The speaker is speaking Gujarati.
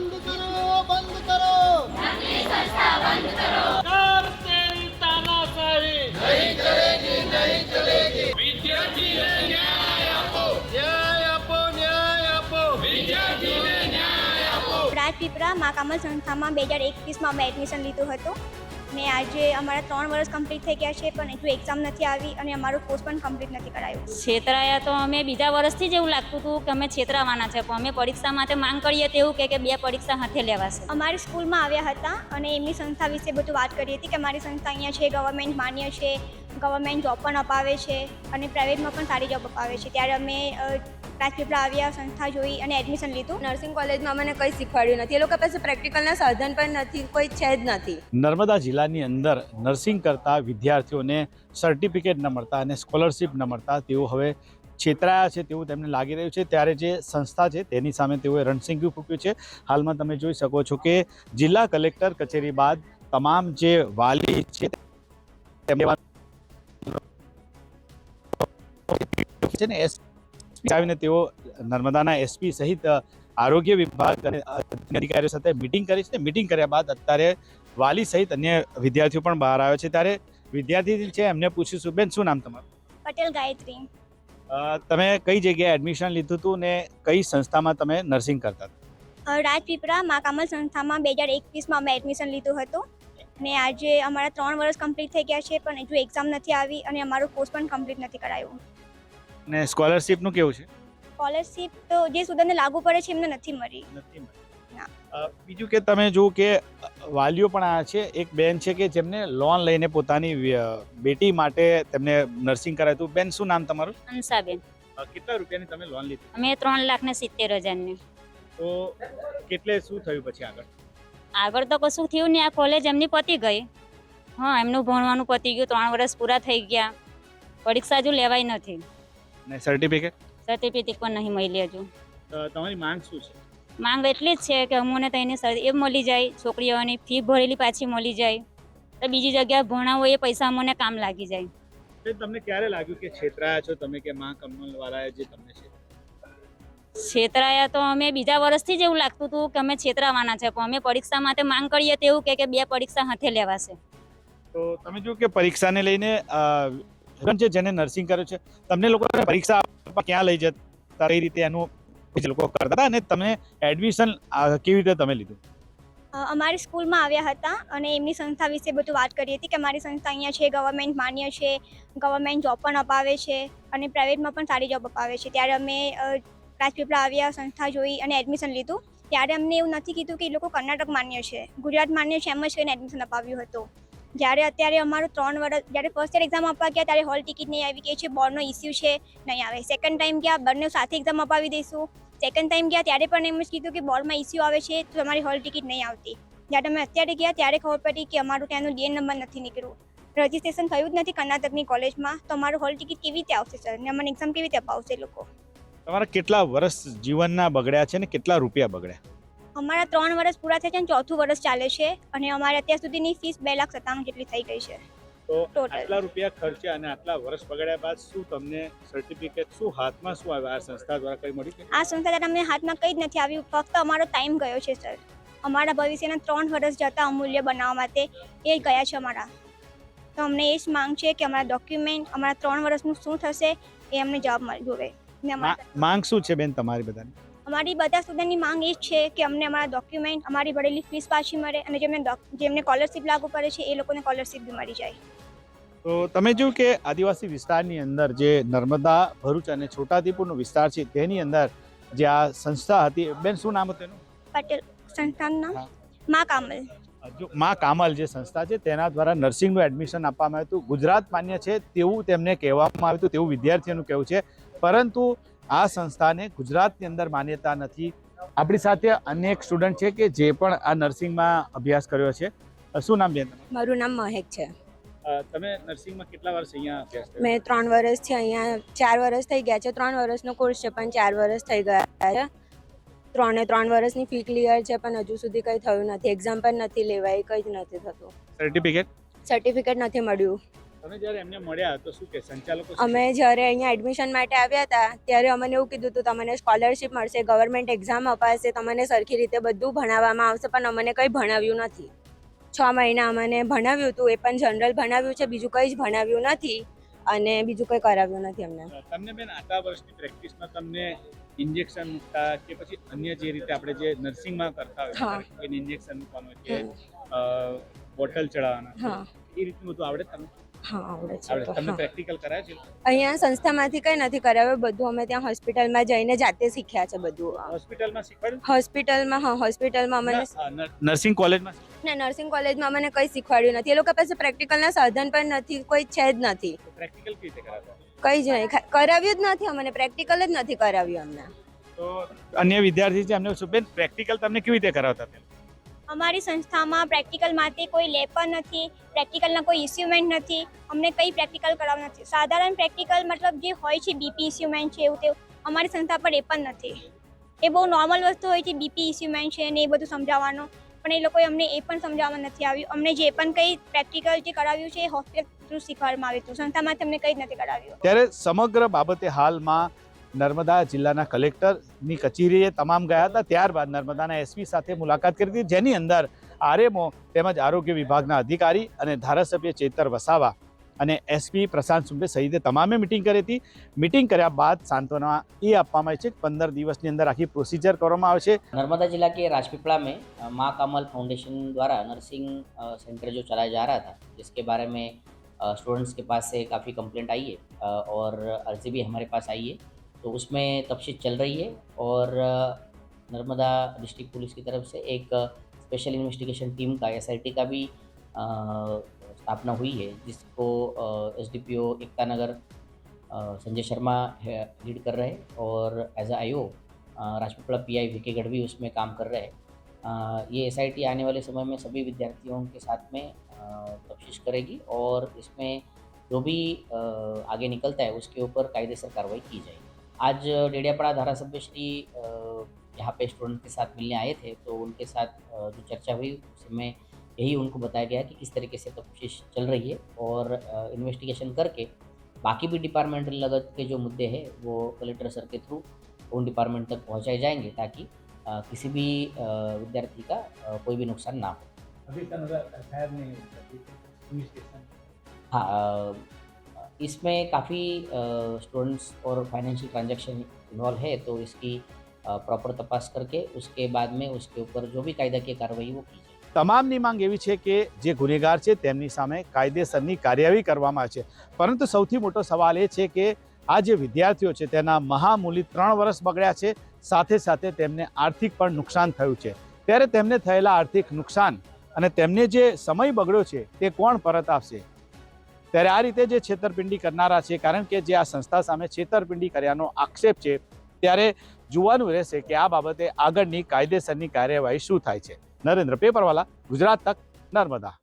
બંધ કરો બંધ કરો. સંસ્થા બંધ કરો કર મા કામલ સંસ્થામાં બે હજાર એકવીસમાં મેં એડમિશન લીધું હતું. ને આજે અમારા ત્રણ વર્ષ કમ્પ્લીટ થઈ ગયા છે પણ હજુ એક્ઝામ નથી આવી અને અમારું કોર્સ પણ કમ્પ્લીટ નથી કરાયું. છેતરાયા તો અમે બીજા વર્ષથી જ એવું લાગતું હતું કે અમે છેતરાવાના છે પણ અમે પરીક્ષા માટે માંગ કરીએ તો એવું કહે કે બે પરીક્ષા હાથે લેવાશે. અમારી સ્કૂલમાં આવ્યા હતા અને એમની સંસ્થા વિશે બધું વાત કરી હતી કે અમારી સંસ્થા અહીંયા છે ગવર્મેન્ટ માન્ય છે ગવર્મેન્ટ જોબ પણ અપાવે છે અને પ્રાઇવેટમાં પણ સારી જોબ અપાવે છે. ત્યારે અમે રાજપીપળા આવ્યા સંસ્થા જોઈ અને એડમિશન લીધું. નર્સિંગ કોલેજમાં મને કંઈ શીખવાડ્યું નથી. એ લોકો પાસે પ્રેક્ટિકલના સાધન પણ નથી કોઈ છે જ નથી. નર્મદા જિલ્લાની અંદર નર્સિંગ કરતા વિદ્યાર્થીઓને સર્ટિફિકેટ ન મળતા અને સ્કોલરશિપ ન મળતા તેઓ હવે છેતરાયા છે તેવું તેમને લાગી રહ્યું છે. ત્યારે જે સંસ્થા છે તેની સામે તેઓએ રણસિંગુ ફૂક્યું છે. હાલમાં તમે જોઈ શકો છો કે જિલ્લા કલેક્ટર કચેરી બાદ તમામ જે વાલી છે તેમને છે ને એસ આવીને તેઓ નર્મદાના એસપી સહિત આરોગ્ય વિભાગ અને અધિકારીઓ સાથે મિટિંગ કરી છે. મિટિંગ કર્યા બાદ અત્યારે વાલી સહિત અન્ય વિદ્યાર્થીઓ પણ બહાર આવ્યા છે. ત્યારે વિદ્યાર્થી છે એમને પૂછીશું બેન શું નામ તમારું? પટેલ ગાયત્રી. તમે કઈ જગ્યાએ એડમિશન લીધું હતું ને કઈ સંસ્થામાં તમે નર્સિંગ કરતા હતા? રાજપીપળા મા કામલ સંસ્થામાં બે હજાર એકવીસમાં અમે એડમિશન લીધું હતું. ને આજે અમારા ત્રણ વર્ષ કમ્પ્લીટ થઈ ગયા છે પણ હજુ એક્ઝામ નથી આવી અને અમારું કોર્સ પણ કમ્પ્લીટ નથી કરાયું. ને સ્કોલરશિપનું કેવું છે? સ્કોલરશિપ તો જે સ્ટુડન્ટને લાગુ પડે છે એમને નથી મળી. નથી મળી. અ, બીજું કે તમે જુઓ કે વાલીઓ પણ આ છે. એક બેન છે કે જેમને લોન લઈને પોતાની વ્ય- બેટી માટે તેમને નર્સિંગ કરાવ્યું હતું. બેન શું નામ તમારું? હંસાબેન. અ, કેટલા રૂપિયાની તમે લોન લીધી? અમે ત્રણ લાખ ને સિત્તેર હજારની. તો કેટલે શું થયું પછી આગળ? આગળ તો કશું થયું નહીં. આ કોલેજ એમની પતી ગઈ. હા એમનું ભણવાનું પતી ગયું. ત્રણ વર્ષ પૂરા થઈ ગયા. પરીક્ષા હજુ લેવાય નથી. ને સર્ટિફિકેટ સર્ટિફિકેટ પણ નહીં મળી હજુ. તમારી માંગ શું છે? માંગ એટલી જ છે કે અમને તો એની એ મળી જાય છોકરીઓની ફી ભરેલી પાછી મળી જાય. તો બીજી જગ્યાએ ભણાવો એ પૈસા અમને કામ લાગી જાય. તે તમને ક્યારે લાગ્યું કે છેતરાયા છો તમે કે માં કમલ વાળાએ જે તમને છે? છેતરાયા તો અમે બીજા વર્ષથી જ એવું લાગતું હતું કે અમે છેતરાવાના છે પણ અમે પરીક્ષા માટે માંગ કરીએ તો એવું કે બે પરીક્ષા હાથે લેવાશે. તો તમે જો કે પરીક્ષાને લઈને છે જેને નર્સિંગ કર્યું છે, તમને લોકોને પરીક્ષા ક્યાં લઈ જતા કઈ રીતે એનું લોકો કરતા હતા અને તમે એડમિશન કેવી રીતે તમે લીધું? અમારી સ્કૂલમાં આવ્યા હતા અને એમની સંસ્થા વિશે બધું વાત કરી હતી કે અમારી સંસ્થા અહીંયા છે, ગવર્મેન્ટ માન્ય છે, ગવર્મેન્ટ જોબ પણ અપાવે છે અને પ્રાઇવેટમાં પણ સારી જોબ અપાવે છે. ત્યારે અમે રાજપીપળા આવ્યા, સંસ્થા જોઈ અને એડમિશન લીધું. ત્યારે અમને એવું નથી કીધું કે એ લોકો કર્ણાટક માન્ય છે. ગુજરાત માન્ય છે એમ જ કરીને એડમિશન અપાવ્યું હતું. જ્યારે અત્યારે અમારું ત્રણ વર્ષ જ્યારે ફર્સ્ટ યર એક્ઝામ આપવા ગયા, ત્યારે હોલ ટિકિટ નહીં આવી ગઈ છે બોર્ડનો ઇસ્યુ છે, નહીં આવે. સેકન્ડ ટાઈમ ગયા, બંને સાથે એક્ઝામ અપાવી દઈશું. સેકન્ડ ટાઈમ ગયા, ત્યારે પણ એમ જ કીધું કે બોર્ડમાં ઇસ્યુ આવે છે, તો તમારી હોલ ટિકિટ નહીં આવતી. જ્યારે અમે અત્યારે ગયા, ત્યારે ખબર પડી કે અમારું ત્યાંનું ડીએન નંબર નથી નીકળ્યું. રજીસ્ટ્રેશન થયું જ નથી કર્ણાટકની કોલેજમાં તો અમારું હોલ ટિકિટ કેવી રીતે આવશે સર ને અમને એક્ઝામ કેવી રીતે અપાવશે લોકો? તમારા કેટલા વર્ષ જીવનના બગડ્યા છે ને કેટલા રૂપિયા બગડ્યા? અમારા ત્રણ વર્ષ પૂરા થયા છે અને ચોથું વર્ષ ચાલે છે અને અમારે અત્યાર સુધીની ફીસ બે લાખ સત્તાણું જેટલી થઈ ગઈ છે. તો આટલા રૂપિયા ખર્ચ્યા અને આટલા વર્ષ બગડ્યા બાદ શું તમને સર્ટિફિકેટ શું હાથમાં શું આવ્યું? આ સંસ્થા દ્વારા કઈ મળી આ સંસ્થા દ્વારા અમને હાથમાં કંઈ જ નથી આવ્યું. ફક્ત અમારો ટાઈમ ગયો છે સર અમારા ભવિષ્યના ત્રણ વર્ષ જતા અમૂલ્ય બનાવવા માટે એ ગયા છે અમારા. તો અમને એ જ માંગ છે કે અમારા ડોક્યુમેન્ટ અમારા ત્રણ વર્ષનું શું થશે એ અમને જવાબ મળ જોવે. માંગ શું છે બેન તમારી બધાની? અમારી બધા સ્ટુડન્ટની માંગ એ જ છે કે અમને અમારા ડોક્યુમેન્ટ અમારી ભરેલી ફીસ પાછી મળે અને જેમને જેમને સ્કોલરશીપ લાગુ પડે છે એ લોકોને સ્કોલરશીપ બી મળી જાય. તો તમે જોયું કે આદિવાસી વિસ્તારની અંદર જે નર્મદા ભરૂચ અને છોટાઉદેપુરનો વિસ્તાર છે તેની અંદર જે આ સંસ્થા હતી બેન શું નામ હતું એનું? પટેલ સંસ્થાનું નામ. મા કામલ. જો માં કામલ જે સંસ્થા છે તેના દ્વારા નર્સિંગનું એડમિશન આપવામાં આવ્યું હતું. ગુજરાત માન્ય છે તેવું તેમને કહેવામાં આવ્યું હતું તેવું વિદ્યાર્થીઓનું કહેવું છે. પરંતુ આ સંસ્થાને ગુજરાતની અંદર માન્યતા નથી. આપણી સાથે અનેક સ્ટુડન્ટ છે કે જે પણ આ નર્સિંગમાં અભ્યાસ કર્યો છે. શું નામ બેન મારું નામ મહેક છે. તમે નર્સિંગમાં કેટલા વર્ષ અહીંયા અભ્યાસ કર્યો? મેં ત્રણ વર્ષથી અહીંયા ચાર વર્ષ થઈ ગયા છે. ત્રણ વર્ષનો કોર્સ છે પણ ચાર વર્ષ થઈ ગયા છે. ત્રણે ત્રણ વર્ષની ફી ક્લિયર છે પણ હજુ સુધી કંઈ થયું નથી. એક્ઝામ પણ નથી લેવાય કંઈ જ નથી થતું. સર્ટિફિકેટ સર્ટિફિકેટ નથી મળ્યું. તમે જ્યારે એમને મળ્યા તો શું કે સંચાલકો અમે જ્યારે અહીંયા એડમિશન માટે આવ્યા હતા ત્યારે અમને એવું કીધું હતું તમને સ્કોલરશિપ મળશે ગવર્મેન્ટ એક્ઝામ અપાશે તમને સરખી રીતે બધું ભણાવવામાં આવશે પણ અમને કંઈ ભણાવ્યું નથી. છ મહિના અમને ભણાવ્યું હતું એ પણ જનરલ ભણાવ્યું છે બીજું કંઈ જ ભણાવ્યું નથી અને બીજું કંઈ કરાવ્યું નથી અમને. તમને બેન આટલા વર્ષની પ્રેક્ટિસમાં તમને ઇન્જેક્શન મૂકતા કે પછી અન્ય જે રીતે આપણે જે નર્સિંગમાં કરતા હોય ઇન્જેક્શન મૂકવાનું કે બોટલ ચડાવવાના એ રીતનું બધું આવડે તમને? હા આવડે છે તમને પ્રેક્ટિકલ કરાય છે? અહીંયા સંસ્થામાંથી કંઈ નથી કરાવ્યું બધું અમે ત્યાં હોસ્પિટલમાં જઈને જાતે શીખ્યા છે બધું. હોસ્પિટલમાં શીખવાડ્યું? હોસ્પિટલમાં હા હોસ્પિટલમાં અમને નર્સિંગ કોલેજમાં ના નર્સિંગ કોલેજમાં અમને કંઈ શીખવાડ્યું નથી. એ લોકો પાસે પ્રેક્ટિકલના સાધન પણ નથી કોઈ છે જ નથી. પ્રેક્ટિકલ કેવી રીતે કરાવ્યું કંઈ જ નહીં. કરાવ્યું જ નથી અમને. પ્રેક્ટિકલ જ નથી કરાવ્યું અમને. તો અન્ય વિદ્યાર્થી છે એમને બેન પ્રેક્ટિકલ તમને કેવી રીતે કરાવતા? અમારી સંસ્થામાં પ્રેક્ટિકલ માટે કોઈ લેબ પણ નથી પ્રેક્ટિકલના કોઈ ઇન્સ્ટ્રુમેન્ટ નથી, અમને કંઈ પ્રેક્ટિકલ કરાવ નથી. સાધારણ પ્રેક્ટિકલ મતલબ જે હોય છે બીપી ઇન્સ્ટ્રુમેન્ટ છે એવું તેવું, અમારી સંસ્થા પર એ પણ નથી. એ બહુ નોર્મલ વસ્તુ હોય છે બીપી ઇન્સ્ટ્રુમેન્ટ છે ને એ બધું સમજાવવાનું, પણ એ લોકોએ અમને એ પણ સમજાવવામાં નથી આવ્યું. અમને જે પણ કંઈ પ્રેક્ટિકલ જે કરાવ્યું છે એ હોસ્પિટલ થ્રુ શીખવાડવામાં આવ્યું હતું. સંસ્થામાંથી અમને કંઈ જ નથી કરાવ્યું. ત્યારે સમગ્ર બાબતે હાલમાં નર્મદા જિલ્લાના કલેક્ટરની કચેરીએ તમામ ગયા હતા ત્યારબાદ નર્મદાના એસપી સાથે મુલાકાત કરી હતી જેની અંદર આરએમઓ તેમજ આરોગ્ય વિભાગના અધિકારી અને ધારાસભ્ય ચેતર વસાવા અને એસપી પ્રશાંત સુંબે સહિતે તમામે મિટિંગ કરી હતી મિટિંગ કર્યા બાદ સાંત્વના એ આપવામાં આવી છે કે પંદર દિવસની અંદર આખી પ્રોસિજર કરવામાં આવશે नर्मदा जिला के राजपीपला में अ, माँ कमल फाउंडेशन द्वारा नर्सिंग अ, सेंटर जो चलाया जा रहा था जिसके बारे में स्टूडेंट्स के पास से काफ़ी कंप्लेंट आई है अ, और अर्जी भी हमारे पास आई है तो उसमें तफ्तीश चल रही है और नर्मदा डिस्ट्रिक्ट पुलिस की तरफ़ से एक स्पेशल इन्वेस्टिगेशन टीम का, एसआईटी का भी स्थापना हुई है, जिसको S D P O Ekta Nagar Sanjay Sharma lead कर रहे हैं और as I O Rajpipla P I V K Gadhvi उसमें काम कर रहे हैं। ये एसआईटी आने वाले समय में सभी विद्यार्थियों के साथ में तफ्तीश करेगी और इसमें जो भी आगे निकलता है उसके ऊपर कायदेसर कार्रवाई की जाएगी। आज डेडियापाड़ा धारासभ्य श्री यहाँ पे स्टूडेंट के साथ मिलने आए थे तो उनके साथ जो चर्चा हुई उसमें यही उनको बताया गया कि किस तरीके से तफ्तीश चल रही है और इन्वेस्टिगेशन करके बाकी भी डिपार्टमेंटल लगत के जो मुद्दे हैं वो कलेक्टर सर के थ्रू उन डिपार्टमेंट तक पहुँचाए जाएँगे ताकि किसी भी विद्यार्थी का कोई भी नुकसान ना हो। अभी नहीं हाँ इसमें काफ़ी स्टूडेंट्स और फाइनेंशियल ट्रांजैक्शन इन्वॉल्व है तो इसकी प्रॉपर तपास करके उसके बाद में उसके ऊपर जो भी कायदा की कार्रवाई वो की जाए તમામની માંગ એવી છે કે જે ગુનેગાર છે તેમની સામે કાયદેસરની કાર્યવાહી કરવામાં આવે છે પરંતુ સૌથી મોટો સવાલ એ છે કે આ જે વિદ્યાર્થીઓ છે તેના મહામૂલી ત્રણ વર્ષ બગડ્યા છે સાથે સાથે તેમને આર્થિક પણ નુકસાન થયું છે ત્યારે તેમને થયેલા આર્થિક નુકસાન અને તેમને જે સમય બગડ્યો છે તે કોણ પરત આપશે ત્યારે આ રીતે જે છેતરપિંડી કરનારા છે, કારણ કે જે આ સંસ્થા સામે છેતરપિંડી કર્યાનો આક્ષેપ છે, ત્યારે જોવાનું રહેશે કે આ બાબતે આગળની કાયદેસરની કાર્યવાહી શું થાય છે. નરેન્દ્ર પેપરવાલા, ગુજરાત તક, નર્મદા.